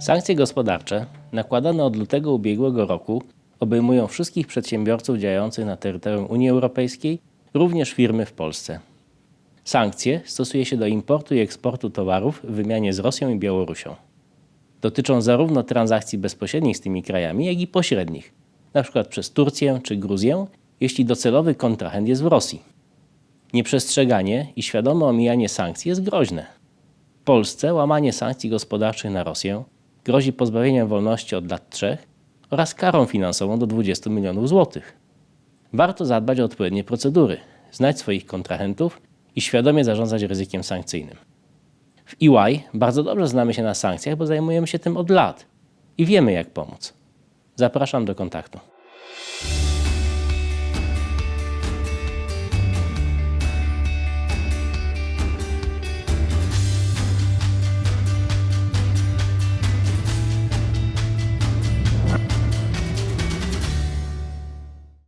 Sankcje gospodarcze nakładane od lutego ubiegłego roku obejmują wszystkich przedsiębiorców działających na terytorium Unii Europejskiej, również firmy w Polsce. Sankcje stosuje się do importu i eksportu towarów w wymianie z Rosją i Białorusią. Dotyczą zarówno transakcji bezpośrednich z tymi krajami, jak i pośrednich, np. przez Turcję czy Gruzję, jeśli docelowy kontrahent jest w Rosji. Nieprzestrzeganie i świadome omijanie sankcji jest groźne. W Polsce łamanie sankcji gospodarczych na Rosję grozi pozbawieniem wolności od lat trzech oraz karą finansową do 20 milionów złotych. Warto zadbać o odpowiednie procedury, znać swoich kontrahentów i świadomie zarządzać ryzykiem sankcyjnym. W EY bardzo dobrze znamy się na sankcjach, bo zajmujemy się tym od lat i wiemy jak pomóc. Zapraszam do kontaktu.